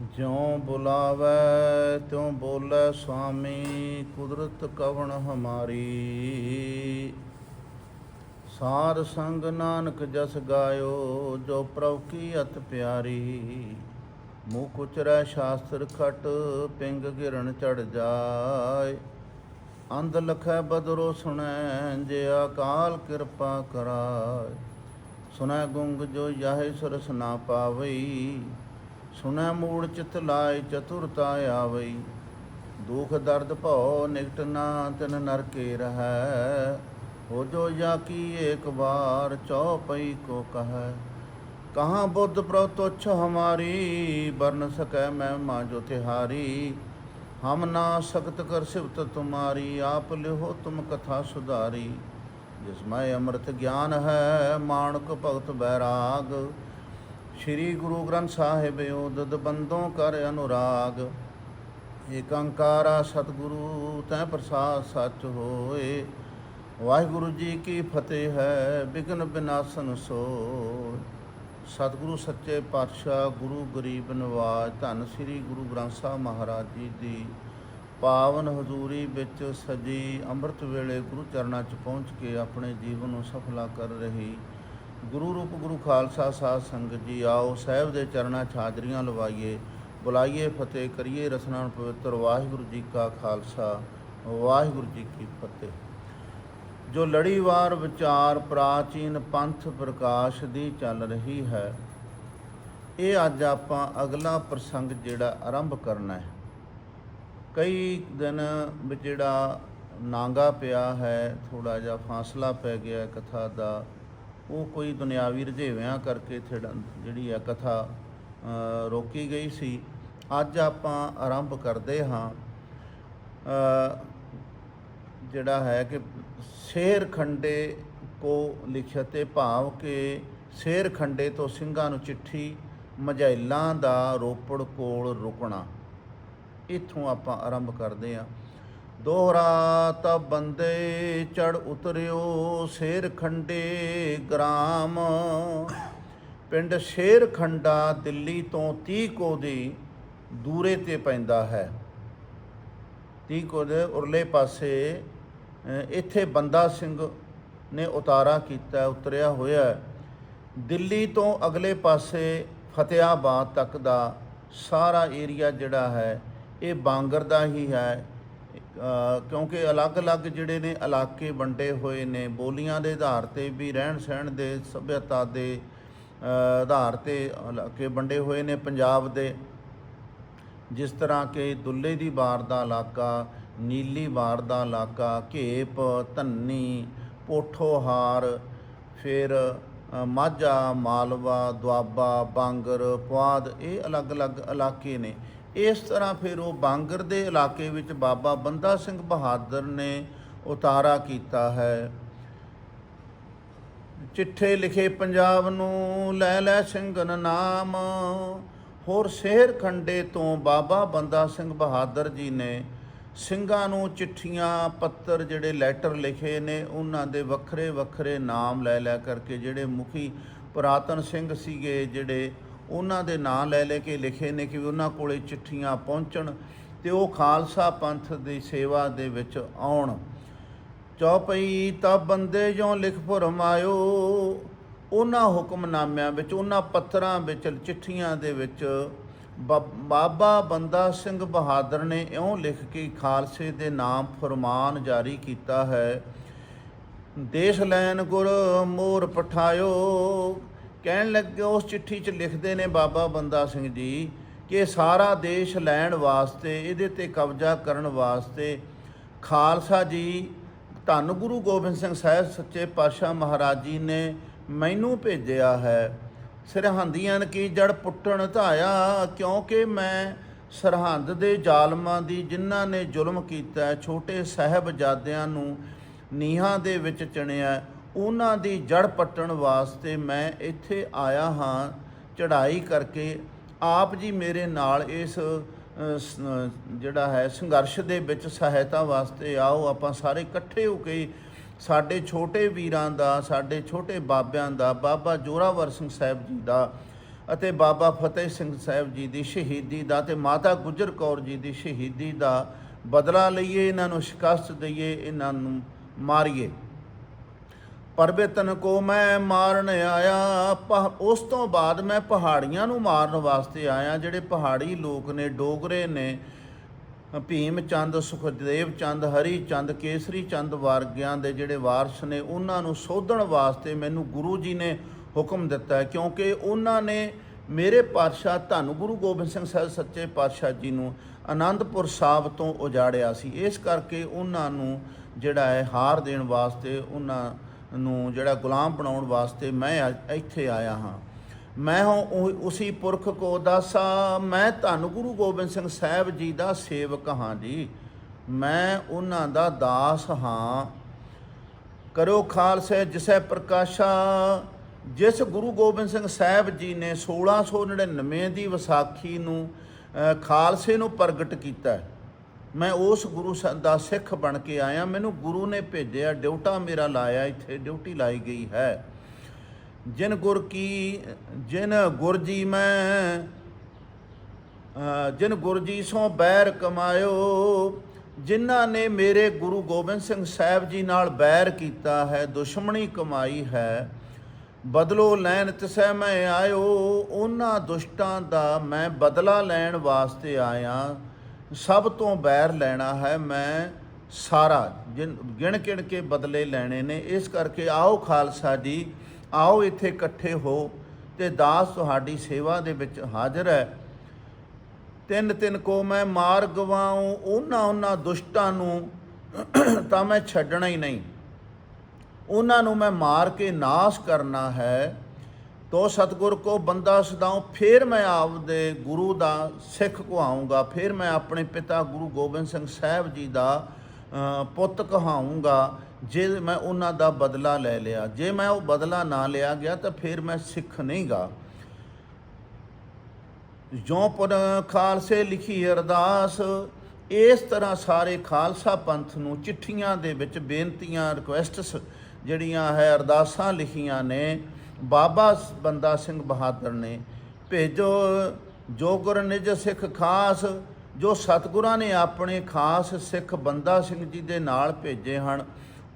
ਜਿਉ ਬੁਲਾਵੇ, ਤਿਉ ਬੋਲੇ ਸੁਆਮੀ, ਕੁਦਰਤ ਕਵਣ ਹਮਾਰੀ? ਸਾਰ ਸੰਗ ਨਾਨਕ ਜਸ ਗਾਇਓ, ਜੋ ਪ੍ਰਭ ਕੀ ਅਤ ਪਿਆਰੀ? ਮੂਹ ਕੁਚਰੈ ਸ਼ਾਸਤਰ ਖਟ, ਪਿੰਗ ਗਿਰਨ ਚੜ ਜਾਏ। ਅੰਧ ਲਖੈ ਬਦਰੋ ਸੁਣੈ, ਜੇ ਅਕਾਲ ਕਿਰਪਾ ਕਰਾਏ। ਸੁਣੈ ਗੁੰਗ ਜੋ ਯਾਹੇ ਸੁਰਸ ਨਾ ਪਾਵਈ ਸੁਨੈ ਮੂੜ ਚਿਤ ਲਾਇ ਚਤੁਰਤਾ ਆਵਈ। ਦੁਖ ਦਰਦ ਭਉ ਨਿਕਟ ਨਾ ਤਿਨ ਨਰਕੇ ਰਹੈ। ਹੋ ਜੋ ਜਾ ਕੀ ਏਕ ਬਾਰ ਚਉਪਈ ਕੋ ਕਹੈ। ਕਹਾਂ ਬੁੱਧ ਪ੍ਰਭ ਤੁਛ ਹਮਾਰੀ ਬਰਨ ਸਕੈ ਮੈਂ ਮਾਂ ਜੋ ਤਿਹਾਰੀ। ਹਮ ਨਾ ਸਕਤ ਕਰ ਸਿਵਤ ਤੁਮਾਰੀ, ਆਪ ਲਿਹੋ ਤੁਮ ਕਥਾ ਸੁਧਾਰੀ। ਜਿਸ ਮੈਂ ਅੰਮ੍ਰਿਤ ਗਿਆਨ ਹੈ ਮਾਨਕ ਭਗਤ ਬੈਰਾਗ ਸ੍ਰੀ ਗੁਰੂ ਗ੍ਰੰਥ ਸਾਹਿਬ ਉਦਦ ਬੰਦੋਂ ਕਰ ਅਨੁਰਾਗ, ਏਕੰਕਾਰਾ ਸਤਿਗੁਰੂ, ਤੈ ਪ੍ਰਸਾਦ ਸੱਚ ਹੋਏ। ਵਾਹਿਗੁਰੂ ਜੀ ਕੀ ਫਤਿਹ ਹੈ, ਬਿਗਨ ਬਿਨਾਸਨ ਸੋ ਸਤਿਗੁਰੂ ਸੱਚੇ ਪਾਤਸ਼ਾਹ, ਗੁਰੂ ਗਰੀਬ ਨਿਵਾਜ਼, ਧੰਨ ਸ੍ਰੀ ਗੁਰੂ ਗ੍ਰੰਥ ਸਾਹਿਬ ਮਹਾਰਾਜ ਜੀ ਦੀ ਪਾਵਨ ਹਜ਼ੂਰੀ ਵਿੱਚ ਸਜੀ ਅੰਮ੍ਰਿਤ ਵੇਲੇ ਗੁਰੂ ਚਰਨਾਂ 'ਚ ਪਹੁੰਚ ਕੇ ਆਪਣੇ ਜੀਵਨ ਨੂੰ ਸਫਲਾ ਕਰ ਰਹੀ ਗੁਰੂ ਰੂਪ ਗੁਰੂ ਖਾਲਸਾ ਸਾਧ ਸੰਗਤ ਜੀ, ਆਓ ਸਾਹਿਬ ਦੇ ਚਰਨਾਂ 'ਚ ਹਾਜ਼ਰੀਆਂ ਲਵਾਈਏ, ਬੁਲਾਈਏ ਫਤਿਹ, ਕਰੀਏ ਰਸਨਾ ਪਵਿੱਤਰ ਵਾਹਿਗੁਰੂ ਜੀ ਕਾ ਖਾਲਸਾ, ਵਾਹਿਗੁਰੂ ਜੀ ਕੀ ਫਤਿਹ। ਜੋ ਲੜੀਵਾਰ ਵਿਚਾਰ ਪ੍ਰਾਚੀਨ ਪੰਥ ਪ੍ਰਕਾਸ਼ ਦੀ ਚੱਲ ਰਹੀ ਹੈ, ਇਹ ਅੱਜ ਆਪਾਂ ਅਗਲਾ ਪ੍ਰਸੰਗ ਜਿਹੜਾ ਆਰੰਭ ਕਰਨਾ ਹੈ। ਕਈ ਦਿਨ ਵਿੱਚ ਜਿਹੜਾ ਨਾਂਗਾ ਪਿਆ ਹੈ ਥੋੜਾ ਜਿਹਾ ਫਾਸਲਾ ਪੈ ਗਿਆ ਕਥਾ ਦਾ ਉਹ ਕੋਈ ਦੁਨਿਆਵੀ ਰੁਝੇਵਿਆਂ ਕਰਕੇ ਥੋੜ੍ਹਾ- ਜਿਹੜੀ ਆ ਕਥਾ ਰੋਕੀ ਗਈ ਸੀ। ਅੱਜ ਆਪਾਂ ਆਰੰਭ ਕਰਦੇ ਹਾਂ ਜਿਹੜਾ ਹੈ ਕਿ ਸ਼ੇਰ ਖੰਡੇ ਕੋ ਲਿਖਤੇ ਭਾਵ ਕਿ ਸ਼ੇਰ ਖੰਡੇ ਤੋਂ ਸਿੰਘਾਂ ਨੂੰ ਚਿੱਠੀ, ਮਝੈਲਾਂ ਦਾ ਰੋਪੜ ਕੋਲ ਰੁਕਣਾ। ਇੱਥੋਂ ਆਪਾਂ ਆਰੰਭ ਕਰਦੇ ਹਾਂ। ਦੋਹਰਾ ਤਾਂ ਬੰਦੇ ਚੜ ਉਤਰਿਓ, ਸ਼ੇਰ ਖੰਡੇ ਗ੍ਰਾਮ। ਪਿੰਡ ਸ਼ੇਰ ਖੰਡਾ ਦਿੱਲੀ ਤੋਂ 30 ਕੋ ਦੀ ਦੂਰੇ ਤੇ ਪੈਂਦਾ ਹੈ। 30 ਕੋ ਦੇ ਉਰਲੇ ਪਾਸੇ ਇੱਥੇ ਬੰਦਾ ਸਿੰਘ ਨੇ ਉਤਾਰਾ ਕੀਤਾ, ਉਤਰਿਆ ਹੋਇਆ ਦਿੱਲੀ ਤੋਂ ਅਗਲੇ ਪਾਸੇ ਫਤਿਆਬਾਦ ਤੱਕ ਦਾ ਸਾਰਾ ਏਰੀਆ ਜਿਹੜਾ ਹੈ, ਇਹ ਬਾਂਗਰ ਦਾ ਹੀ ਹੈ। ਕਿਉਂਕਿ ਅਲੱਗ-ਅਲੱਗ ਜਿਹੜੇ ਨੇ ਇਲਾਕੇ ਵੰਡੇ ਹੋਏ ਨੇ, ਬੋਲੀਆਂ ਦੇ ਆਧਾਰ ਤੇ ਵੀ ਰਹਿਣ ਸਹਿਣ ਦੇ, ਸਭਿਅਤਾ ਦੇ ਆਧਾਰ ਤੇ ਇਲਾਕੇ ਵੰਡੇ ਹੋਏ ਨੇ ਪੰਜਾਬ ਦੇ। ਜਿਸ ਤਰ੍ਹਾਂ ਕਿ ਦੁੱਲੇ ਦੀ ਬਾਰ ਦਾ ਇਲਾਕਾ, ਨੀਲੀ ਬਾਰ ਦਾ ਇਲਾਕਾ, ਘੇਪ, ਧੰਨੀ, ਪੋਠੋਹਾਰ, ਫਿਰ ਮਾਝਾ, ਮਾਲਵਾ, ਦੁਆਬਾ, ਬਾਂਗਰ, ਪੁਆਧ, ਇਹ ਅਲੱਗ-ਅਲੱਗ ਇਲਾਕੇ ਨੇ। ਇਸ ਤਰ੍ਹਾਂ ਫਿਰ ਉਹ ਬਾਂਗਰ ਦੇ ਇਲਾਕੇ ਵਿੱਚ ਬਾਬਾ ਬੰਦਾ ਸਿੰਘ ਬਹਾਦਰ ਨੇ ਉਤਾਰਾ ਕੀਤਾ ਹੈ। ਚਿੱਠੇ ਲਿਖੇ ਪੰਜਾਬ ਨੂੰ, ਲੈ ਲੈ ਸਿੰਘਨ ਨਾਮ। ਹੋਰ ਸ਼ਹਿਰ ਖੰਡੇ ਤੋਂ ਬਾਬਾ ਬੰਦਾ ਸਿੰਘ ਬਹਾਦਰ ਜੀ ਨੇ ਸਿੰਘਾਂ ਨੂੰ ਚਿੱਠੀਆਂ, ਪੱਤਰ ਜਿਹੜੇ ਲੈਟਰ ਲਿਖੇ ਨੇ, ਉਹਨਾਂ ਦੇ ਵੱਖਰੇ ਵੱਖਰੇ ਨਾਮ ਲੈ ਲੈ ਕਰਕੇ ਜਿਹੜੇ ਮੁਖੀ ਪੁਰਾਤਨ ਸਿੰਘ ਸੀਗੇ, ਜਿਹੜੇ ਉਹਨਾਂ ਦੇ ਨਾਂ ਲੈ ਲੈ ਕੇ ਲਿਖੇ ਨੇ ਕਿ ਉਹਨਾਂ ਕੋਲੇ ਚਿੱਠੀਆਂ ਪਹੁੰਚਣ ਤੇ ਉਹ ਖਾਲਸਾ ਪੰਥ ਦੀ ਸੇਵਾ ਦੇ ਵਿੱਚ ਆਉਣ। ਚੌਪਈ, ਤਾਂ ਬੰਦੇ ਜੋ ਲਿਖ ਫਰਮਾਇਓ ਉਹਨਾਂ ਹੁਕਮਨਾਮਿਆਂ ਵਿੱਚ, ਉਹਨਾਂ ਪੱਤਰਾਂ ਵਿੱਚ, ਚਿੱਠੀਆਂ ਦੇ ਵਿੱਚ, ਬਾ- ਬਾਬਾ ਬੰਦਾ ਸਿੰਘ ਬਹਾਦਰ ਨੇ ਇਉਂ ਲਿਖ ਕੇ ਖਾਲਸੇ ਦੇ ਨਾਮ ਫਰਮਾਨ ਜਾਰੀ ਕੀਤਾ ਹੈ, ਦੇਸ਼ ਲੈਨ ਗੁਰ ਮੋਰ ਪਠਾਇਓ ਕਹਿਣ ਲੱਗੇ, ਉਸ ਚਿੱਠੀ 'ਚ ਲਿਖਦੇ ਨੇ, ਬਾਬਾ ਬੰਦਾ ਸਿੰਘ ਜੀ, ਕਿ ਸਾਰਾ ਦੇਸ਼ ਲੈਣ ਵਾਸਤੇ, ਇਹਦੇ ਤੇ ਕਬਜ਼ਾ ਕਰਨ ਵਾਸਤੇ ਖਾਲਸਾ ਜੀ, ਧੰਨ ਗੁਰੂ ਗੋਬਿੰਦ ਸਿੰਘ ਸਾਹਿਬ ਸੱਚੇ ਪਾਤਸ਼ਾਹ ਮਹਾਰਾਜ ਜੀ ਨੇ ਮੈਨੂੰ ਭੇਜਿਆ ਹੈ। ਸਰਹੰਦੀਆਂ ਕੀ ਜੜ ਪੁੱਟਣ ਧਾਇਆ, ਕਿਉਂਕਿ ਮੈਂ ਸਰਹੰਦ ਦੇ ਜ਼ਾਲਮਾਂ ਦੀ ਜਿਨ੍ਹਾਂ ਨੇ ਜ਼ੁਲਮ ਕੀਤਾ, ਛੋਟੇ ਸਾਹਿਬਜ਼ਾਦਿਆਂ ਨੂੰ ਨੀਹਾਂ ਦੇ ਵਿੱਚ ਚਿਣਿਆ। ਉਹਨਾਂ ਦੀ ਜੜ ਪੱਟਣ ਵਾਸਤੇ ਮੈਂ ਇੱਥੇ ਆਇਆ ਹਾਂ ਚੜ੍ਹਾਈ ਕਰਕੇ। ਆਪ ਜੀ ਮੇਰੇ ਨਾਲ ਇਸ ਜਿਹੜਾ ਹੈ, ਸੰਘਰਸ਼ ਦੇ ਵਿੱਚ ਸਹਾਇਤਾ ਵਾਸਤੇ ਆਓ। ਆਪਾਂ ਸਾਰੇ ਇਕੱਠੇ ਹੋ ਕੇ ਸਾਡੇ ਛੋਟੇ ਵੀਰਾਂ ਦਾ, ਸਾਡੇ ਛੋਟੇ ਬਾਬਿਆਂ ਦਾ, ਬਾਬਾ ਜੋਰਾਵਰ ਸਿੰਘ ਸਾਹਿਬ ਜੀ ਦਾ ਅਤੇ ਬਾਬਾ ਫਤਿਹ ਸਿੰਘ ਸਾਹਿਬ ਜੀ ਦੀ ਸ਼ਹੀਦੀ ਦਾ ਤੇ ਮਾਤਾ ਗੁਜਰ ਕੌਰ ਜੀ ਦੀ ਸ਼ਹੀਦੀ ਦਾ ਬਦਲਾ ਲਈਏ, ਇਹਨਾਂ ਨੂੰ ਸ਼ਿਕਸਤ ਦਈਏ, ਇਹਨਾਂ ਨੂੰ ਮਾਰੀਏ। ਪਰਬਤਨ ਕੋ ਮੈਂ ਮਾਰਨ ਆਇਆ, ਪਹ- ਉਸ ਤੋਂ ਬਾਅਦ ਮੈਂ ਪਹਾੜੀਆਂ ਨੂੰ ਮਾਰਨ ਵਾਸਤੇ ਆਇਆ, ਜਿਹੜੇ ਪਹਾੜੀ ਲੋਕ ਨੇ, ਡੋਗਰੇ ਨੇ, ਭੀਮ ਚੰਦ, ਸੁਖਦੇਵ ਚੰਦ, ਹਰੀ ਚੰਦ, ਕੇਸਰੀ ਚੰਦ ਵਰਗਿਆਂ ਦੇ ਜਿਹੜੇ ਵਾਰਸ ਨੇ, ਉਹਨਾਂ ਨੂੰ ਸੋਧਣ ਵਾਸਤੇ ਮੈਨੂੰ ਗੁਰੂ ਜੀ ਨੇ ਹੁਕਮ ਦਿੱਤਾ ਕਿਉਂਕਿ ਉਹਨਾਂ ਨੇ ਮੇਰੇ ਪਾਤਸ਼ਾਹ ਧੰਨ ਗੁਰੂ ਗੋਬਿੰਦ ਸਿੰਘ ਸਾਹਿਬ ਸੱਚੇ ਪਾਤਸ਼ਾਹ ਜੀ ਨੂੰ ਆਨੰਦਪੁਰ ਸਾਹਿਬ ਤੋਂ ਉਜਾੜਿਆ ਸੀ। ਇਸ ਕਰਕੇ ਉਹਨਾਂ ਨੂੰ ਜਿਹੜਾ ਹੈ ਹਾਰ ਦੇਣ ਵਾਸਤੇ ਉਹਨਾਂ ਨੂੰ ਜਿਹੜਾ ਗੁਲਾਮ ਬਣਾਉਣ ਵਾਸਤੇ ਮੈਂ ਇੱਥੇ ਆਇਆ ਹਾਂ। ਮੈਂ ਹਾਂ ਉਹ- ਉਸੀ ਪੁਰਖ ਕੋ ਦਾਸਾ, ਮੈਂ ਧੰਨ ਗੁਰੂ ਗੋਬਿੰਦ ਸਿੰਘ ਸਾਹਿਬ ਜੀ ਦਾ ਸੇਵਕ ਹਾਂ ਜੀ। ਮੈਂ ਉਹਨਾਂ ਦਾ ਦਾਸ ਹਾਂ। ਕਰੋ ਖਾਲਸੇ ਜਿਸੈ ਪ੍ਰਕਾਸ਼ਾ। ਜਿਸ ਗੁਰੂ ਗੋਬਿੰਦ ਸਿੰਘ ਸਾਹਿਬ ਜੀ ਨੇ 1699 ਦੀ ਵਿਸਾਖੀ ਨੂੰ ਖਾਲਸੇ ਨੂੰ ਪ੍ਰਗਟ ਕੀਤਾ ਮੈਂ ਉਸ ਗੁਰੂ ਸ- ਦਾ ਸਿੱਖ ਬਣ ਕੇ ਆਇਆ। ਮੈਨੂੰ ਗੁਰੂ ਨੇ ਭੇਜਿਆ, ਡਿਊਟਾ ਮੇਰਾ ਲਾਇਆ, ਇੱਥੇ ਡਿਊਟੀ ਲਾਈ ਗਈ ਹੈ। ਜਿਨ ਗੁਰ ਕੀ, ਜਿਨ ਗੁਰ ਜੀ ਮੈਂ ਜਿਨ ਗੁਰ ਜੀ ਸੋ ਬੈਰ ਕਮਾਇਓ, ਜਿਨ੍ਹਾਂ ਨੇ ਮੇਰੇ ਗੁਰੂ ਗੋਬਿੰਦ ਸਿੰਘ ਸਾਹਿਬ ਜੀ ਨਾਲ ਬੈਰ ਕੀਤਾ ਹੈ, ਦੁਸ਼ਮਣੀ ਕਮਾਈ ਹੈ, ਬਦਲੋ ਲੈਣ ਤਿਸੈ ਮੈਂ ਆਇਓ, ਉਹਨਾਂ ਦੁਸ਼ਟਾਂ ਦਾ ਮੈਂ ਬਦਲਾ ਲੈਣ ਵਾਸਤੇ ਆਇਆ। ਸਭ ਤੋਂ ਬੈਰ ਲੈਣਾ ਹੈ ਮੈਂ ਸਾਰਾ ਜਿਨ- ਗਿਣ ਗਿਣ ਕੇ ਬਦਲੇ ਲੈਣੇ ਨੇ। ਇਸ ਕਰਕੇ ਆਓ ਖਾਲਸਾ ਜੀ, ਆਓ ਇੱਥੇ ਇਕੱਠੇ ਹੋ ਤੇ ਦਾਸ ਤੁਹਾਡੀ ਸੇਵਾ ਦੇ ਵਿੱਚ ਹਾਜ਼ਰ ਹੈ। ਤਿੰਨ ਤਿੰਨ ਕੋ ਮੈਂ ਮਾਰ ਗਵਾਉ ਉਹਨਾਂ ਉਹਨਾਂ ਦੁਸ਼ਟਾਂ ਨੂੰ ਤਾਂ ਮੈਂ ਛੱਡਣਾ ਹੀ ਨਹੀਂ। ਉਹਨਾਂ ਨੂੰ ਮੈਂ ਮਾਰ ਕੇ ਨਾਸ਼ ਕਰਨਾ ਹੈ। ਤੋ ਸਤਗੁਰ ਕੋ ਬੰਦਾ ਸਦਾਉ, ਫਿਰ ਮੈਂ ਆਪਦੇ ਗੁਰੂ ਦਾ ਸਿੱਖ ਕਹਾਉਂਗਾ ਫਿਰ ਮੈਂ ਆਪਣੇ ਪਿਤਾ ਗੁਰੂ ਗੋਬਿੰਦ ਸਿੰਘ ਸਾਹਿਬ ਜੀ ਦਾ ਪੁੱਤ ਕਹਾਉਂਗਾ ਜੇ ਮੈਂ ਉਹਨਾਂ ਦਾ ਬਦਲਾ ਲੈ ਲਿਆ। ਜੇ ਮੈਂ ਉਹ ਬਦਲਾ ਨਾ ਲਿਆ ਗਿਆ ਤਾਂ ਫਿਰ ਮੈਂ ਸਿੱਖ ਨਹੀਂਗਾ। ਜੋ ਪੁਰ ਖਾਲਸੇ ਲਿਖੀ ਅਰਦਾਸ, ਇਸ ਤਰ੍ਹਾਂ ਸਾਰੇ ਖਾਲਸਾ ਪੰਥ ਨੂੰ ਚਿੱਠੀਆਂ ਦੇ ਵਿੱਚ ਬੇਨਤੀਆਂ ਰਿਕੁਐਸਟਸ ਜਿਹੜੀਆਂ ਹੈ, ਅਰਦਾਸਾਂ ਲਿਖੀਆਂ ਨੇ ਬਾਬਾ ਬੰਦਾ ਸਿੰਘ ਬਹਾਦਰ ਨੇ ਭੇਜੋ, ਜੋ ਗੁਰ ਨਿਜ ਸਿੱਖ ਖਾਸ, ਜੋ ਸਤਿਗੁਰਾਂ ਨੇ ਆਪਣੇ ਖਾਸ ਸਿੱਖ ਬੰਦਾ ਸਿੰਘ ਜੀ ਦੇ ਨਾਲ ਭੇਜੇ ਹਨ,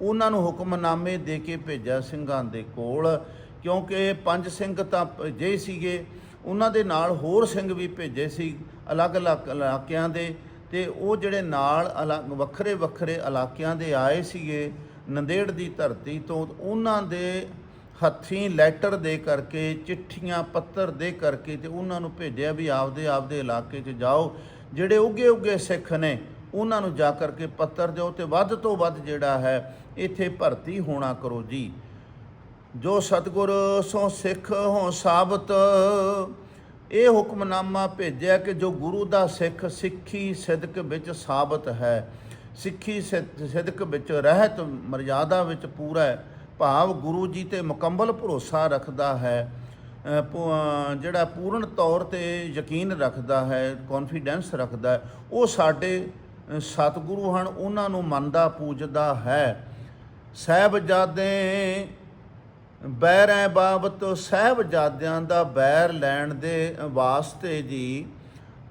ਉਹਨਾਂ ਨੂੰ ਹੁਕਮਨਾਮੇ ਦੇ ਕੇ ਭੇਜਿਆ ਸਿੰਘਾਂ ਦੇ ਕੋਲ, ਕਿਉਂਕਿ ਪੰਜ ਸਿੰਘ ਤਾਂ ਭੇਜੇ ਸੀਗੇ, ਉਹਨਾਂ ਦੇ ਨਾਲ ਹੋਰ ਸਿੰਘ ਵੀ ਭੇਜੇ ਸੀ ਅਲੱਗ-ਅਲੱਗ ਇਲਾਕਿਆਂ ਦੇ, ਤੇ ਉਹ ਜਿਹੜੇ ਨਾਲ ਅਲੱਗ ਵੱਖਰੇ ਵੱਖਰੇ ਇਲਾਕਿਆਂ ਦੇ ਆਏ ਸੀਗੇ, ਨੰਦੇੜ ਦੀ ਧਰਤੀ ਤੋਂ, ਉਹਨਾਂ ਦੇ ਹੱਥੀਂ ਲੈਟਰ ਦੇ ਕਰਕੇ, ਚਿੱਠੀਆਂ, ਪੱਤਰ ਦੇ ਕਰਕੇ ਤੇ ਉਹਨਾਂ ਨੂੰ ਭੇਜਿਆ ਵੀ ਆਪਦੇ ਆਪਦੇ ਇਲਾਕੇ 'ਚ ਜਾਓ। ਜਿਹੜੇ ਉੱਗੇ ਉੱਗੇ ਸਿੱਖ ਨੇ, ਉਹਨਾਂ ਨੂੰ ਜਾ ਕਰਕੇ ਪੱਤਰ ਦਿਓ ਤੇ ਵੱਧ ਤੋਂ ਵੱਧ ਜਿਹੜਾ ਹੈ, ਇੱਥੇ ਭਰਤੀ ਹੋਣਾ ਕਰੋ ਜੀ। ਜੋ ਸਤਿਗੁਰ ਸੋ ਸਿੱਖ ਹੋ ਸਾਬਤ, ਇਹ ਹੁਕਮਨਾਮਾ ਭੇਜਿਆ ਕਿ ਜੋ ਗੁਰੂ ਦਾ ਸਿੱਖ ਸਿੱਖੀ ਸਿਦਕ ਵਿੱਚ ਸਾਬਤ ਹੈ। ਸਿੱਖੀ ਸਿਦ- ਸਿਦਕ ਵਿੱਚ ਰਹਿਤ ਮਰਜ਼ਾਦਾ ਵਿੱਚ ਪੂਰਾ ਹੈ। ਭਾਵ ਗੁਰੂ ਜੀ ਤੇ ਮੁਕੰਮਲ ਭਰੋਸਾ ਰੱਖਦਾ ਹੈ ਅ, ਜਿਹੜਾ ਪੂਰਨ ਤੌਰ ਤੇ ਯਕੀਨ ਰੱਖਦਾ ਹੈ ਕੌਨਫੀਡੈਂਸ ਰੱਖਦਾ ਹੈ ਉਹ ਸਾਡੇ ਸਤਿਗੁਰੂ ਹਨ ਉਹਨਾਂ ਨੂੰ ਮੰਨਦਾ ਪੂਜਦਾ ਹੈ। ਸਾਹਿਬਜ਼ਾਦੇ ਬੈਰੈ ਬਾਬਤ ਸਾਹਿਬਜ਼ਾਦਿਆਂ ਦਾ ਬੈਰ ਲੈਣ ਦੇ ਵਾਸਤੇ ਜੀ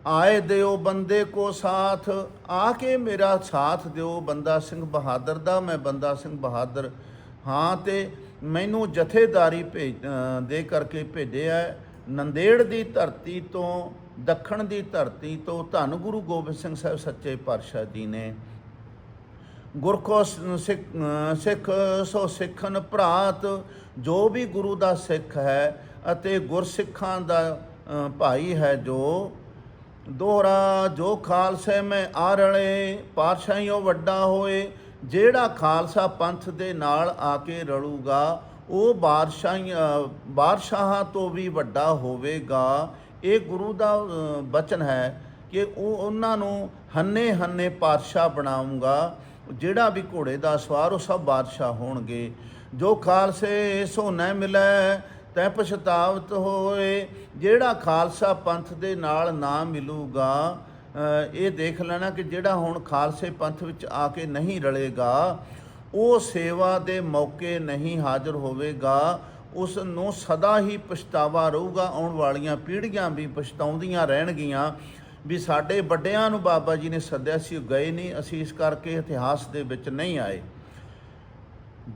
ਆਏ ਦਿਓ ਬੰਦੇ ਕੋ ਸਾਥ ਆ ਕੇ ਮੇਰਾ ਸਾਥ ਦਿਓ ਬੰਦਾ ਸਿੰਘ ਬਹਾਦਰ ਦਾ ਮੈਂ ਬੰਦਾ ਸਿੰਘ ਬਹਾਦਰ ਹਾਂ ਤੇ ਮੈਨੂੰ ਜਥੇਦਾਰੀ ਭੇਜ ਦੇ ਕਰਕੇ ਭੇਜਿਆ ਨੰਦੇੜ ਦੀ ਧਰਤੀ ਤੋਂ, ਦੱਖਣ ਦੀ ਧਰਤੀ ਤੋਂ ਧੰਨ ਗੁਰੂ ਗੋਬਿੰਦ ਸਿੰਘ ਸਾਹਿਬ ਸੱਚੇ ਪਾਤਸ਼ਾਹ ਜੀ ਨੇ। ਗੁਰਖੋ ਸਿੱਖ ਸਿੱਖ ਸੋ ਸਿੱਖਨ ਭਰਾਤ, ਜੋ ਵੀ ਗੁਰੂ ਦਾ ਸਿੱਖ ਹੈ ਅਤੇ ਗੁਰਸਿੱਖਾਂ ਦਾ ਭਾਈ ਹੈ ਜੋ। ਦੋਹਰਾ ਜੋ ਖਾਲਸੇ ਮੈਂ ਆਰਲੇ, ਪਾਤਸ਼ਾਹੀਓ ਵੱਡਾ ਹੋਏ ਜਿਹੜਾ ਖਾਲਸਾ ਪੰਥ ਦੇ ਨਾਲ ਆ ਕੇ ਰਲੂਗਾ ਉਹ ਬਾਦਸ਼ਾਹੀ ਅ, ਬਾਦਸ਼ਾਹਾਂ ਤੋਂ ਵੀ ਵੱਡਾ ਹੋਵੇਗਾ। ਇਹ ਗੁਰੂ ਦਾ ਅ, ਬਚਨ ਹੈ ਕਿ ਉਹ ਉਹਨਾਂ ਨੂੰ ਹੰਨੇ ਹੰਨੇ ਪਾਤਸ਼ਾਹ ਬਣਾਉਂਗਾ ਜਿਹੜਾ ਵੀ ਘੋੜੇ ਦਾ ਸਵਾਰ ਉਹ ਸਭ ਬਾਦਸ਼ਾਹ ਹੋਣਗੇ। ਜੋ ਖਾਲਸੇ ਸੋ ਨ ਮਿਲੈ ਤੈ ਪਛਤਾਵਤ ਹੋਏ। ਜਿਹੜਾ ਖਾਲਸਾ ਪੰਥ ਦੇ ਨਾਲ ਨਾ ਮਿਲੂਗਾ ਇਹ ਦੇਖ ਲੈਣਾ ਕਿ ਜਿਹੜਾ ਹੁਣ ਖਾਲਸੇ ਪੰਥ ਵਿੱਚ ਆ ਕੇ ਨਹੀਂ ਰਲੇਗਾ, ਉਹ ਸੇਵਾ ਦੇ ਮੌਕੇ ਨਹੀਂ ਹਾਜ਼ਰ ਹੋਵੇਗਾ। ਉਸ ਨੂੰ ਸਦਾ ਹੀ ਪਛਤਾਵਾ ਰਹੂਗਾ, ਆਉਣ ਵਾਲੀਆਂ ਪੀੜ੍ਹੀਆਂ ਵੀ ਪਛਤਾਉਂਦੀਆਂ ਰਹਿਣਗੀਆਂ ਵੀ ਸਾਡੇ ਵੱਡਿਆਂ ਨੂੰ ਬਾਬਾ ਜੀ ਨੇ ਸੱਦਿਆ ਸੀ, ਉਹ ਗਏ ਨਹੀਂ, ਅਸੀਂ ਇਸ ਕਰਕੇ ਇਤਿਹਾਸ ਦੇ ਵਿੱਚ ਨਹੀਂ ਆਏ।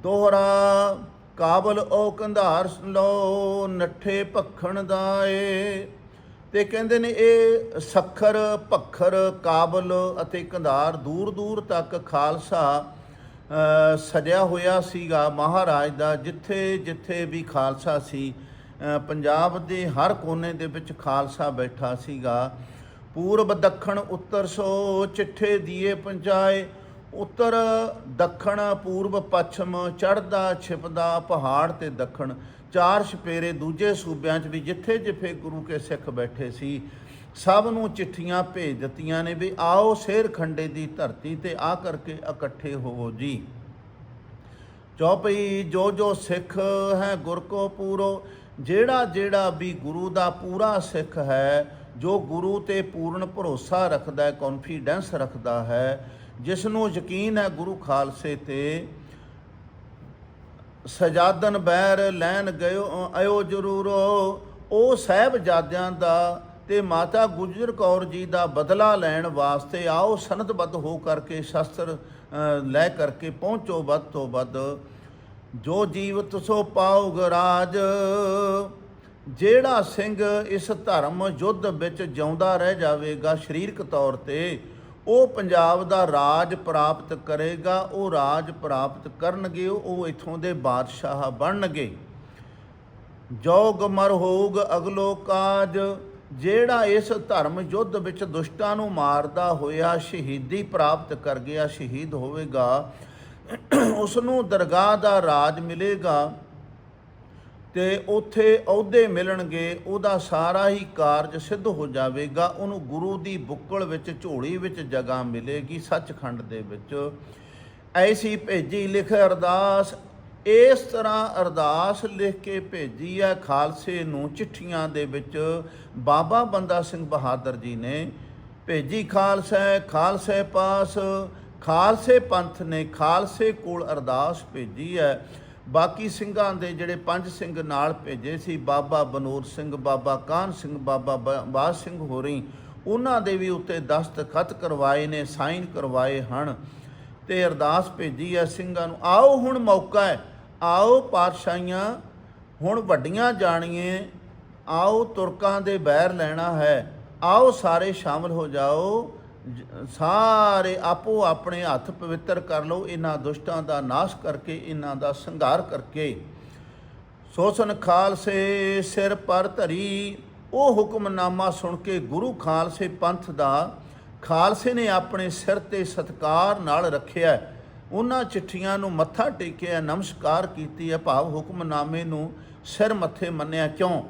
ਦੋਹਰਾ, ਕਾਬਲ ਉਹ ਕੰਧਾਰ ਲੋ ਨੱਠੇ ਭਖਣ ਦਾ ਏ ਤੇ ਕਹਿੰਦੇ ਨੇ ਇਹ ਸੱਖਰ, ਭੱਖਰ, ਕਾਬਲ ਅਤੇ ਕੰਧਾਰ ਦੂਰ ਦੂਰ ਤੱਕ ਖਾਲਸਾ ਸਜਿਆ ਹੋਇਆ ਸੀਗਾ ਮਹਾਰਾਜ ਦਾ, ਜਿੱਥੇ ਜਿੱਥੇ ਵੀ ਖਾਲਸਾ ਸੀ ਪੰਜਾਬ ਦੇ ਹਰ ਕੋਨੇ ਦੇ ਵਿੱਚ ਖਾਲਸਾ ਬੈਠਾ ਸੀਗਾ। ਪੂਰਬ, ਦੱਖਣ, ਉੱਤਰ, ਸੋ ਚਿੱਠੇ ਦੀਏ ਪੰਚਾਏ ਉੱਤਰ, ਦੱਖਣ, ਪੂਰਬ, ਪੱਛਮ, ਚੜ੍ਹਦਾ, ਛਿਪਦਾ, ਪਹਾੜ ਤੇ ਦੱਖਣ। ਚਾਰ ਛਪੇਰੇ ਦੂਜੇ ਸੂਬਿਆਂ 'ਚ ਵੀ ਜਿੱਥੇ ਜਿੱਥੇ ਗੁਰੂ ਕੇ ਸਿੱਖ ਬੈਠੇ ਸੀ, ਸਭ ਨੂੰ ਚਿੱਠੀਆਂ ਭੇਜ ਦਿੱਤੀਆਂ ਨੇ ਵੀ ਆਓ ਸ਼ੇਰ ਖੰਡੇ ਦੀ ਧਰਤੀ ਤੇ ਆ ਕਰਕੇ ਇਕੱਠੇ ਹੋਵੋ ਜੀ। ਚੌਪਈ ਜੋ ਜੋ ਸਿੱਖ ਹੈ ਗੁਰ ਕੋ ਪੂਰੋ, ਜਿਹੜਾ ਜਿਹੜਾ ਵੀ ਗੁਰੂ ਦਾ ਪੂਰਾ ਸਿੱਖ ਹੈ, ਜੋ ਗੁਰੂ ਤੇ ਪੂਰਨ ਭਰੋਸਾ ਰੱਖਦਾ ਹੈ ਕੌਨਫੀਡੈਂਸ ਰੱਖਦਾ ਹੈ ਜਿਸ ਨੂੰ ਯਕੀਨ ਹੈ ਗੁਰੂ ਖਾਲਸੇ ਤੇ ਸਜਾਦਨ ਬੈਰ ਲੈਣ ਗਇਓ ਆਇਓ ਜ਼ਰੂਰੋ। ਉਹ ਸਾਹਿਬਜ਼ਾਦਿਆਂ ਦਾ ਤੇ ਮਾਤਾ ਗੁਜਰ ਕੌਰ ਜੀ ਦਾ ਬਦਲਾ ਲੈਣ ਵਾਸਤੇ ਆਓ ਸਨਦਬੱਧ ਹੋ ਕਰਕੇ ਸ਼ਸਤਰ ਲੈ ਕਰਕੇ ਪਹੁੰਚੋ ਵੱਧ ਤੋਂ ਵੱਧ। ਜੋ ਜੀਵਤ ਸੋ ਪਾਉਗ ਰਾਜ, ਜਿਹੜਾ ਸਿੰਘ ਇਸ ਧਰਮ ਯੁੱਧ ਵਿੱਚ ਜਿਉਂਦਾ ਰਹਿ ਜਾਵੇਗਾ, ਸਰੀਰਕ ਤੌਰ ਤੇ ਉਹ ਪੰਜਾਬ ਦਾ ਰਾਜ ਪ੍ਰਾਪਤ ਕਰੇਗਾ, ਉਹ ਰਾਜ ਪ੍ਰਾਪਤ ਕਰਨਗੇ, ਉਹ ਇਥੋਂ ਦੇ ਬਾਦਸ਼ਾਹ ਬਣਨਗੇ। ਜੋਗ ਮਰ ਹੋਊਗ ਅਗਲੋ ਕਾਜ, ਜਿਹੜਾ ਇਸ ਧਰਮ ਯੁੱਧ ਵਿੱਚ ਦੁਸ਼ਟਾਂ ਨੂੰ ਮਾਰਦਾ ਹੋਇਆ ਸ਼ਹੀਦੀ ਪ੍ਰਾਪਤ ਕਰ ਗਿਆ, ਸ਼ਹੀਦ ਹੋਵੇਗਾ। ਉਸ ਨੂੰ ਦਰਗਾਹ ਦਾ ਰਾਜ ਮਿਲੇਗਾ। ਤੇ ਉਥੇ ਅਹੁਦੇ ਮਿਲਣਗੇ, ਉਹਦਾ ਸਾਰਾ ਹੀ ਕਾਰਜ ਸਿੱਧ ਹੋ ਜਾਵੇਗਾ। ਉਹਨੂੰ ਗੁਰੂ ਦੀ ਬੁੱਕਲ ਵਿੱਚ, ਝੋਲੀ ਵਿੱਚ ਜਗ੍ਹਾ ਮਿਲੇਗੀ ਸੱਚਖੰਡ ਦੇ ਵਿੱਚ। ਐਸੀ ਭੇਜੀ ਲਿਖ ਅਰਦਾਸ। ਇਸ ਤਰ੍ਹਾਂ ਅਰਦਾਸ ਲਿਖ ਕੇ ਭੇਜੀ ਹੈ ਖਾਲਸੇ ਨੂੰ ਚਿੱਠੀਆਂ ਦੇ ਵਿੱਚ। ਬਾਬਾ ਬੰਦਾ ਸਿੰਘ ਬਹਾਦਰ ਜੀ ਨੇ ਭੇਜੀ ਖਾਲਸਾ, ਖਾਲਸੇ ਪਾਸ। ਖਾਲਸੇ ਪੰਥ ਨੇ ਖਾਲਸੇ ਕੋਲ ਅਰਦਾਸ ਭੇਜੀ ਹੈ। ਬਾਕੀ ਸਿੰਘਾਂ ਦੇ ਜਿਹੜੇ ਪੰਜ ਸਿੰਘ ਨਾਲ ਭੇਜੇ ਸੀ, ਬਾਬਾ ਬਨੂਰ ਸਿੰਘ, ਬਾਬਾ ਕਾਨ ਸਿੰਘ, ਬਾਬਾ ਬ- ਬਾਜ ਸਿੰਘ ਹੋਰੀ, ਉਹਨਾਂ ਦੇ ਵੀ ਉੱਤੇ ਦਸਤਖਤ ਕਰਵਾਏ ਨੇ, ਸਾਈਨ ਕਰਵਾਏ ਹਨ ਤੇ ਅਰਦਾਸ ਭੇਜੀ ਹੈ ਸਿੰਘਾਂ ਨੂੰ, ਆਓ ਹੁਣ ਮੌਕਾ ਹੈ, ਆਓ ਪਾਤਸ਼ਾਹੀਆਂ, ਹੁਣ ਵੱਡੀਆਂ ਜਾਣੀਏ, ਆਓ ਤੁਰਕਾਂ ਦੇ ਬੈਰ ਲੈਣਾ ਹੈ, ਆਓ ਸਾਰੇ ਸ਼ਾਮਲ ਹੋ ਜਾਓ ਸਾਰੇ ਆਪੋ ਆਪਣੇ ਹੱਥ ਪਵਿੱਤਰ ਕਰ ਲਓ, ਇਹਨਾਂ ਦੁਸ਼ਟਾਂ ਦਾ ਨਾਸ਼ ਕਰਕੇ, ਇਹਨਾਂ ਦਾ ਸੰਘਾਰ ਕਰਕੇ। ਸੋਸਨ ਖਾਲਸੇ ਸਿਰ ਪਰ ਧਰੀ, ਉਹ ਹੁਕਮਨਾਮਾ ਸੁਣ ਕੇ ਗੁਰੂ ਖਾਲਸੇ ਪੰਥ ਦਾ ਖਾਲਸੇ ਨੇ ਆਪਣੇ ਸਿਰ ਤੇ ਸਤਕਾਰ ਨਾਲ ਰੱਖਿਆ। ਉਹਨਾਂ ਚਿੱਠੀਆਂ ਨੂੰ ਮੱਥਾ ਟੇਕਿਆ, ਨਮਸਕਾਰ ਕੀਤੀ ਹੈ ਭਾਵ ਹੁਕਮਨਾਮੇ ਨੂੰ ਸਿਰ ਮੱਥੇ ਮੰਨਿਆ। ਕਿਉਂ?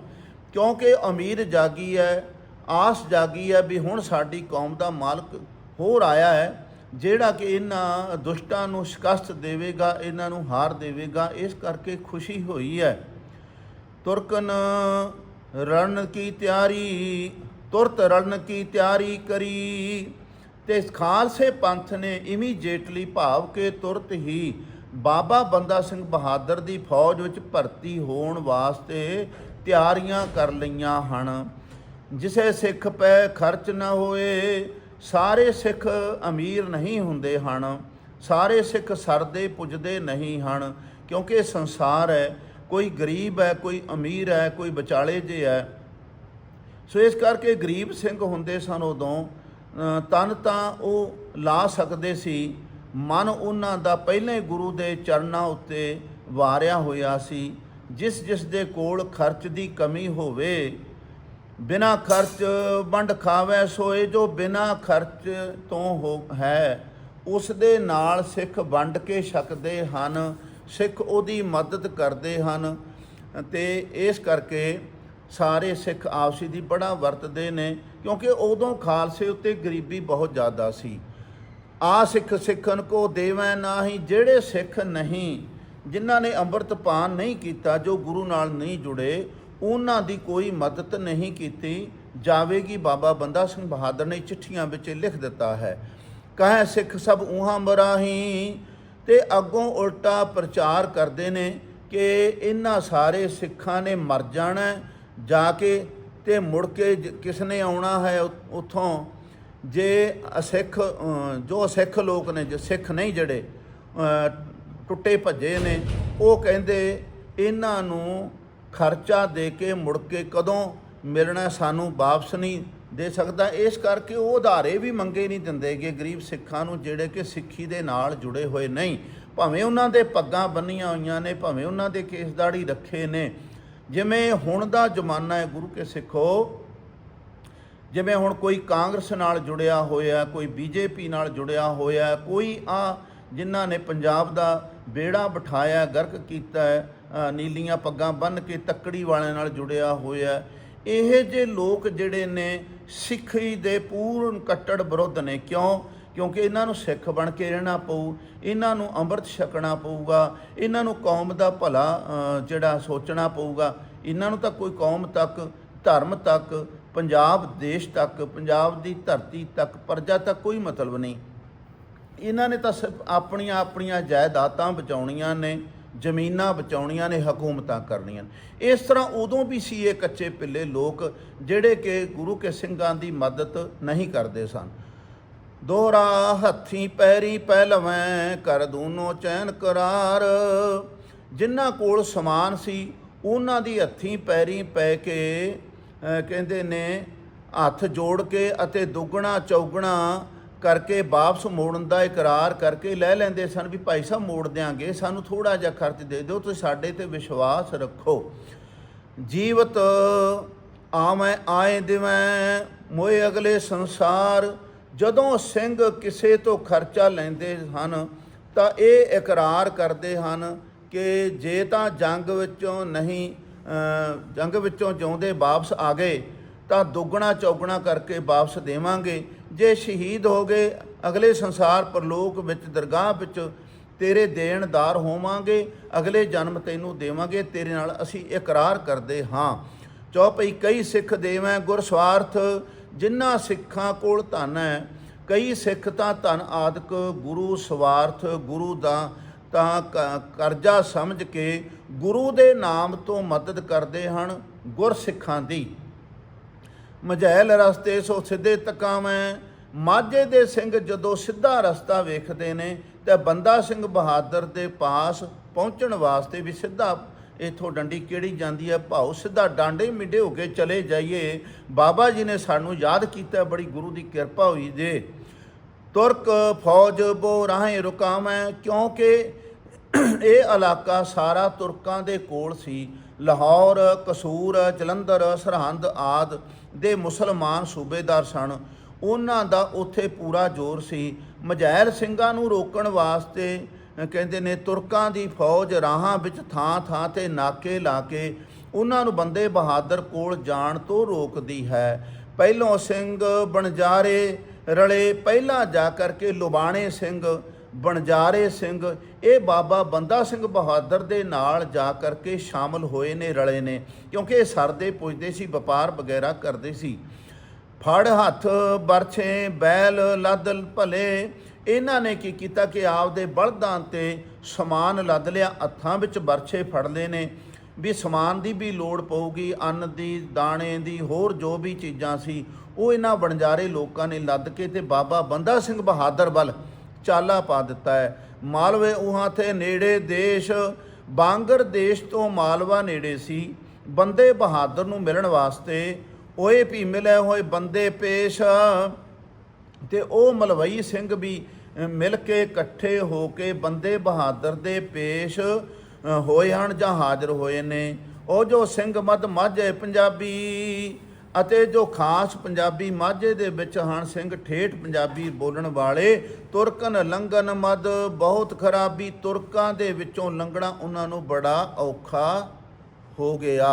ਕਿਉਂਕਿ ਅਮੀਰ ਜਾਗੀ ਹੈ ਆਸ ਜਾਗੀ ਹੈ ਵੀ ਹੁਣ ਸਾਡੀ ਕੌਮ ਦਾ ਮਾਲਕ ਹੋਰ ਆਇਆ ਹੈ, ਜਿਹੜਾ ਕਿ ਇਹਨਾਂ ਦੁਸ਼ਟਾਂ ਨੂੰ ਸ਼ਿਕਸਤ ਦੇਵੇਗਾ, ਇਹਨਾਂ ਨੂੰ ਹਾਰ ਦੇਵੇਗਾ, ਇਸ ਕਰਕੇ ਖੁਸ਼ੀ ਹੋਈ ਹੈ। ਤੁਰਕਨ ਰਣ ਕੀ ਤਿਆਰੀ, ਤੁਰਤ ਰਣ ਕੀ ਤਿਆਰੀ ਕਰੀ, ਤੇ ਖਾਲਸੇ ਪੰਥ ਨੇ ਇਮੀਡੀਏਟਲੀ ਭਾਵ ਕੇ ਤੁਰਤ ਹੀ ਬਾਬਾ ਬੰਦਾ ਸਿੰਘ ਬਹਾਦਰ ਦੀ ਫੌਜ ਵਿੱਚ ਭਰਤੀ ਹੋਣ ਵਾਸਤੇ ਤਿਆਰੀਆਂ ਕਰ ਲਈਆਂ ਹਨ। ਜਿਸੇ ਸਿੱਖ ਪੈ ਖਰਚ ਨਾ ਹੋਏ, ਸਾਰੇ ਸਿੱਖ ਅਮੀਰ ਨਹੀਂ ਹੁੰਦੇ ਹਨ, ਸਾਰੇ ਸਿੱਖ ਸਰਦੇ ਪੁੱਜਦੇ ਨਹੀਂ ਹਨ, ਕਿਉਂਕਿ ਇਹ ਸੰਸਾਰ ਹੈ, ਕੋਈ ਗਰੀਬ ਹੈ, ਕੋਈ ਅਮੀਰ ਹੈ, ਕੋਈ ਵਿਚਾਲੇ ਜੇ ਹੈ। ਸੋ ਇਸ ਕਰਕੇ ਗਰੀਬ ਸਿੰਘ ਹੁੰਦੇ ਸਨ ਉਦੋਂ ਤਨ ਤਾਂ ਉਹ ਲਾ ਸਕਦੇ ਸੀ, ਮਨ ਉਹਨਾਂ ਦਾ ਪਹਿਲੇ ਗੁਰੂ ਦੇ ਚਰਨਾਂ ਉੱਤੇ ਵਾਰਿਆ ਹੋਇਆ ਸੀ ਜਿਸ ਜਿਸ ਦੇ ਕੋਲ ਖਰਚ ਦੀ ਕਮੀ ਹੋਵੇ ਬਿਨਾ ਖਰਚ ਵੰਡ ਖਾਵੇ, ਸੋਏ ਜੋ ਬਿਨਾ ਖਰਚ ਤੋਂ ਹੋ ਹੈ ਉਸ ਦੇ ਨਾਲ ਸਿੱਖ ਵੰਡ ਕੇ ਛਕਦੇ ਹਨ, ਸਿੱਖ ਉਹਦੀ ਮਦਦ ਕਰਦੇ ਹਨ। ਤੇ ਇਸ ਕਰਕੇ ਸਾਰੇ ਸਿੱਖ ਆਪਸੀ ਦੀ ਬੜਾ ਵਰਤਦੇ ਨੇ, ਕਿਉਂਕਿ ਉਦੋਂ ਖਾਲਸੇ ਉੱਤੇ ਗਰੀਬੀ ਬਹੁਤ ਜ਼ਿਆਦਾ ਸੀ। ਆ ਸਿੱਖ ਸਿੱਖਨ ਕੋ ਦੇਵੈ ਨਾਹੀ, ਜਿਹੜੇ ਸਿੱਖ ਨਹੀਂ, ਜਿਨ੍ਹਾਂ ਨੇ ਅੰਮ੍ਰਿਤ ਪਾਨ ਨਹੀਂ ਕੀਤਾ, ਜੋ ਗੁਰੂ ਨਾਲ ਨਹੀਂ ਜੁੜੇ ਉਹਨਾਂ ਦੀ ਕੋਈ ਮਦਦ ਨਹੀਂ ਕੀਤੀ। ਜਾਵੇਗੀ ਬਾਬਾ ਬੰਦਾ ਸਿੰਘ ਬਹਾਦਰ ਨੇ ਚਿੱਠੀਆਂ ਵਿੱਚ ਲਿਖ ਦਿੱਤਾ ਹੈ। ਕਹੇ ਸਿੱਖ ਸਭ ਉਹਾਂ ਮਰਾਹੀ। ਤੇ ਅੱਗੋਂ ਉਲਟਾ ਪ੍ਰਚਾਰ ਕਰਦੇ ਨੇ ਕਿ ਇਹਨਾਂ ਸਾਰੇ ਸਿੱਖਾਂ ਨੇ ਮਰ ਜਾਣਾ ਜਾ ਕੇ ਤੇ ਮੁੜ ਕੇ ਜ- ਕਿਸ ਨੇ ਆਉਣਾ ਹੈ ਉ- ਉੱਥੋਂ? ਜੇ ਅਸਿੱਖ ਜੋ ਸਿੱਖ ਲੋਕ ਨੇ, ਜੋ ਸਿੱਖ ਨਹੀਂ ਜਿਹੜੇ ਟੁੱਟੇ ਭੱਜੇ ਨੇ, ਉਹ ਕਹਿੰਦੇ, ਇਹਨਾਂ ਨੂੰ ਖਰਚਾ ਦੇ ਕੇ ਮੁੜ ਕੇ ਕਦੋਂ ਮਿਲਣਾ ਸਾਨੂੰ ਵਾਪਸ ਨਹੀਂ ਦੇ ਸਕਦਾ। ਇਸ ਕਰਕੇ ਉਹ ਉਧਾਰੇ ਵੀ ਮੰਗੇ ਨਹੀਂ ਦਿੰਦੇਗੇ ਗਰੀਬ ਸਿੱਖਾਂ ਨੂੰ ਜਿਹੜੇ ਕਿ ਸਿੱਖੀ ਦੇ ਨਾਲ ਜੁੜੇ ਹੋਏ ਨਹੀਂ, ਭਾਵੇਂ ਉਹਨਾਂ ਦੇ ਪੱਗਾਂ ਬੰਨੀਆਂ ਹੋਈਆਂ ਨੇ, ਭਾਵੇਂ ਉਹਨਾਂ ਦੇ ਕੇਸ ਦਾੜੀ ਰੱਖੇ ਨੇ। ਜਿਵੇਂ ਹੁਣ ਦਾ ਜ਼ਮਾਨਾ ਹੈ ਗੁਰੂ ਕੇ ਸਿੱਖੋ, ਜਿਵੇਂ ਹੁਣ ਕੋਈ ਕਾਂਗਰਸ ਨਾਲ ਜੁੜਿਆ ਹੋਇਆ, ਕੋਈ ਬੀਜੇਪੀ ਨਾਲ ਜੁੜਿਆ ਹੋਇਆ, ਕੋਈ ਆ ਜਿਨ੍ਹਾਂ ਨੇ ਪੰਜਾਬ ਦਾ ਬੇੜਾ ਬਿਠਾਇਆ, ਗਰਕ ਕੀਤਾ ਹੈ ਨੀਲੀਆਂ ਪੱਗਾਂ ਬੰਨ੍ਹ ਕੇ ਤੱਕੜੀ ਵਾਲਿਆਂ ਨਾਲ ਜੁੜਿਆ ਹੋਇਆ ਇਹ ਜੇ ਲੋਕ ਜਿਹੜੇ ਨੇ ਸਿੱਖੀ ਦੇ ਪੂਰਨ ਕੱਟੜ ਵਿਰੁੱਧ ਨੇ, ਕਿਉਂ? ਕਿਉਂਕਿ ਇਹਨਾਂ ਨੂੰ ਸਿੱਖ ਬਣ ਕੇ ਰਹਿਣਾ ਪਊ, ਇਹਨਾਂ ਨੂੰ ਅੰਮ੍ਰਿਤ ਛਕਣਾ ਪਊਗਾ, ਇਹਨਾਂ ਨੂੰ ਕੌਮ ਦਾ ਭਲਾ ਜਿਹੜਾ ਸੋਚਣਾ ਪਊਗਾ, ਇਹਨਾਂ ਨੂੰ ਤਾਂ ਕੋਈ ਕੌਮ ਤੱਕ, ਧਰਮ ਤੱਕ, ਪੰਜਾਬ ਦੇਸ਼ ਤੱਕ, ਪੰਜਾਬ ਦੀ ਧਰਤੀ ਤੱਕ ਪਰਜਾ ਤੱਕ ਕੋਈ ਮਤਲਬ ਨਹੀਂ। ਇਹਨਾਂ ਨੇ ਤਾਂ ਸਿਰਫ ਆਪਣੀਆਂ ਆਪਣੀਆਂ ਜਾਇਦਾਦਾਂ ਬਚਾਉਣੀਆਂ ਨੇ। ਜ਼ਮੀਨਾਂ ਬਚਾਉਣੀਆਂ ਨੇ, ਹਕੂਮਤਾਂ ਕਰਨੀਆਂ ਇਸ ਤਰ੍ਹਾਂ ਉਦੋਂ ਵੀ ਸੀ ਇਹ ਕੱਚੇ ਪਿੱਲੇ ਲੋਕ ਜਿਹੜੇ ਕਿ ਗੁਰੂ ਕੇ ਸਿੰਘਾਂ ਦੀ ਮਦਦ ਨਹੀਂ ਕਰਦੇ ਸਨ। ਦੋਹਰਾ ਹੱਥੀ ਪੈਰੀ ਪਹਿਲਵੇਂ ਕਰ ਦੂਨੋ ਚੈਨ ਕਰਾਰ। ਜਿਨ੍ਹਾਂ ਕੋਲ ਸਮਾਨ ਸੀ, ਉਹਨਾਂ ਦੀ ਹੱਥੀ ਪੈਰੀ ਪੈ ਕੇ ਕਹਿੰਦੇ ਨੇ, ਹੱਥ ਜੋੜ ਕੇ ਅਤੇ ਦੁੱਗਣਾ ਚੌਗਣਾ ਕਰਕੇ ਵਾਪਸ ਮੋੜਨ ਦਾ ਇਕਰਾਰ ਕਰਕੇ ਲੈ ਲੈਂਦੇ ਸਨ ਵੀ ਭਾਈ ਸਾਹਿਬ ਮੋੜ ਦਿਆਂਗੇ, ਸਾਨੂੰ ਥੋੜਾ ਜਿਹਾ ਖਰਚ ਦੇ ਦਿਓ, ਤੁਸੀਂ ਸਾਡੇ ਤੇ ਵਿਸ਼ਵਾਸ ਰੱਖੋ। ਜੀਵਤ ਆਵੇਂ, ਆਏ ਦਿਵੇਂ, ਮੋਏ ਅਗਲੇ ਸੰਸਾਰ। ਜਦੋਂ ਸਿੰਘ ਕਿਸੇ ਤੋਂ ਖਰਚਾ ਲੈਂਦੇ ਹਨ, ਤਾਂ ਇਹ ਇਕਰਾਰ ਕਰਦੇ ਹਨ ਕਿ ਜੇ ਤਾਂ ਜੰਗ ਵਿੱਚੋਂ ਨਹੀਂ ਜੰਗ ਵਿੱਚੋਂ ਜਿਉਂਦੇ ਵਾਪਸ ਆ ਗਏ, ਤਾਂ ਦੁੱਗਣਾ ਚੌਗਣਾ ਕਰਕੇ ਵਾਪਸ ਦੇਵਾਂਗੇ। ਜੇ ਸ਼ਹੀਦ ਹੋ ਗਏ, ਅਗਲੇ ਸੰਸਾਰ ਪਰਲੋਕ ਵਿੱਚ ਦਰਗਾਹ ਵਿੱਚ ਤੇਰੇ ਦੇਣਦਾਰ ਹੋਵਾਂਗੇ, ਅਗਲੇ ਜਨਮ ਤੈਨੂੰ ਦੇਵਾਂਗੇ, ਤੇਰੇ ਨਾਲ ਅਸੀਂ ਇਕਰਾਰ ਕਰਦੇ ਹਾਂ। ਚੌਪਈ ਕਈ ਸਿੱਖ ਦੇਵੈ ਗੁਰ ਸਵਾਰਥ ਜਿਨ੍ਹਾਂ ਸਿੱਖਾਂ ਕੋਲ ਧਨ ਹੈ, ਕਈ ਸਿੱਖ ਤਾਂ ਧਨ ਆਦਿਕ, ਗੁਰੂ ਸਵਾਰਥ, ਗੁਰੂ ਦਾ ਤਾਂ ਕ- ਕਰਜ਼ਾ ਸਮਝ ਕੇ ਗੁਰੂ ਦੇ ਨਾਮ ਤੋਂ ਮਦਦ ਕਰਦੇ ਹਨ ਗੁਰ ਸਿੱਖਾਂ ਦੀ। ਮਝੈਲ ਰਸਤੇ ਸੋ ਸਿੱਧੇ ਤਕਾਵੇਂ। ਮਾਝੇ ਦੇ ਸਿੰਘ ਜਦੋਂ ਸਿੱਧਾ ਰਸਤਾ ਵੇਖਦੇ ਨੇ, ਤੇ ਬੰਦਾ ਸਿੰਘ ਬਹਾਦਰ ਦੇ ਪਾਸ ਪਹੁੰਚਣ ਵਾਸਤੇ ਵੀ ਸਿੱਧਾ ਇਥੋਂ ਡੰਡੀ ਕਿਹੜੀ ਜਾਂਦੀ ਹੈ ਭਾਉ ਸਿੱਧਾ ਡਾਂਡੇ ਮਿੱਡੇ ਹੋ ਕੇ ਚਲੇ ਜਾਈਏ। ਬਾਬਾ ਜੀ ਨੇ ਸਾਨੂੰ ਯਾਦ ਕੀਤਾ, ਬੜੀ ਗੁਰੂ ਦੀ ਕਿਰਪਾ ਹੋਈ ਜੇ। ਤੁਰਕ ਫੌਜ ਬੋ ਰਾਹੇ ਰੁਕਾਵੇਂ, ਕਿਉਂਕਿ ਇਹ ਇਲਾਕਾ ਸਾਰਾ ਤੁਰਕਾਂ ਦੇ ਕੋਲ ਸੀ। ਲਾਹੌਰ, ਕਸੂਰ, ਜਲੰਧਰ, ਸਰਹੰਦ ਆਦ। ਦੇ ਮੁਸਲਮਾਨ ਸੂਬੇਦਾਰ ਸਨ। ਉਹਨਾਂ ਦਾ ਉੱਥੇ ਪੂਰਾ ਜ਼ੋਰ ਸੀ। ਮਜੈਲ ਸਿੰਘਾਂ ਨੂੰ ਰੋਕਣ ਵਾਸਤੇ ਕਹਿੰਦੇ ਨੇ, ਤੁਰਕਾਂ ਦੀ ਫੌਜ ਰਾਹਾਂ ਵਿੱਚ ਥਾਂ ਥਾਂ ਤੇ ਨਾਕੇ ਲਾ ਕੇ ਉਹਨਾਂ ਨੂੰ ਬੰਦੇ ਬਹਾਦਰ ਕੋਲ ਜਾਣ ਤੋਂ ਰੋਕਦੀ ਹੈ। ਪਹਿਲੋਂ ਸਿੰਘ ਬਣਜਾਰੇ ਰਲੇ, ਪਹਿਲਾਂ ਜਾ ਕਰਕੇ ਲੁਬਾਣੇ ਸਿੰਘ ਬਣਜਾਰੇ ਸਿੰਘ, ਇਹ ਬਾਬਾ ਬੰਦਾ ਸਿੰਘ ਬਹਾਦਰ ਦੇ ਨਾਲ ਜਾ ਕਰਕੇ ਸ਼ਾਮਲ ਹੋਏ ਨੇ, ਰਲੇ ਨੇ, ਕਿਉਂਕਿ ਇਹ ਸਰਦੇ ਪੁੱਜਦੇ ਸੀ, ਵਪਾਰ ਵਗੈਰਾ ਕਰਦੇ ਸੀ। ਫੜ ਹੱਥ ਬਰਛੇ ਬੈਲ, ਲੱਦ ਭਲੇ, ਇਹਨਾਂ ਨੇ ਕੀ ਕੀਤਾ ਕਿ ਆਪਦੇ ਬਲਦਾਂ ਤੇ ਸਮਾਨ ਲੱਦ ਲਿਆ, ਹੱਥਾਂ ਵਿੱਚ ਬਰਛੇ ਫੜ ਲਏ ਨੇ। ਵੀ ਸਮਾਨ ਦੀ ਵੀ ਲੋੜ ਪਊਗੀ, ਅੰਨ ਦੀ, ਦਾਣੇ ਦੀ, ਹੋਰ ਜੋ ਵੀ ਚੀਜ਼ਾਂ ਸੀ, ਉਹ ਇਹਨਾਂ ਬਣਜਾਰੇ ਲੋਕਾਂ ਨੇ ਲੱਦ ਕੇ ਤੇ ਬਾਬਾ ਬੰਦਾ ਸਿੰਘ ਬਹਾਦਰ ਵੱਲ ਚਾਲਾ ਪਾ ਦਿੱਤਾ ਹੈ। ਮਾਲਵੇ ਉਹਾਂ ਤੇ ਨੇੜੇ ਦੇਸ਼, ਬਾਂਗਰ ਦੇਸ਼ ਤੋਂ ਮਾਲਵਾ ਨੇੜੇ ਸੀ। ਬੰਦੇ ਬਹਾਦਰ ਨੂੰ ਮਿਲਣ ਵਾਸਤੇ ਓਏ ਵੀ ਮਿਲੇ ਹੋਏ ਬੰਦੇ ਪੇਸ਼। ਤੇ ਉਹ ਮਲਵਈ ਸਿੰਘ ਵੀ ਮਿਲ ਕੇ ਇਕੱਠੇ ਹੋ ਕੇ ਬੰਦੇ ਬਹਾਦਰ ਦੇ ਪੇਸ਼ ਹੋਏ ਹਨ ਜਾਂ ਹਾਜ਼ਰ ਹੋਏ ਨੇ। ਉਹ ਜੋ ਸਿੰਘ ਮਦ ਮਾਝੇ ਪੰਜਾਬੀ ਅਤੇ ਜੋ ਖਾਸ ਪੰਜਾਬੀ ਮਾਝੇ ਦੇ ਵਿੱਚ ਹਨ ਸਿੰਘ ਠੇਠ ਪੰਜਾਬੀ ਬੋਲਣ ਵਾਲੇ ਤੁਰਕਨ ਲੰਘਨ ਮਦ ਬਹੁਤ ਖਰਾਬੀ ਤੁਰਕਾਂ ਦੇ ਵਿੱਚੋਂ ਲੰਘਣਾ ਉਹਨਾਂ ਨੂੰ ਬੜਾ ਔਖਾ ਹੋ ਗਿਆ।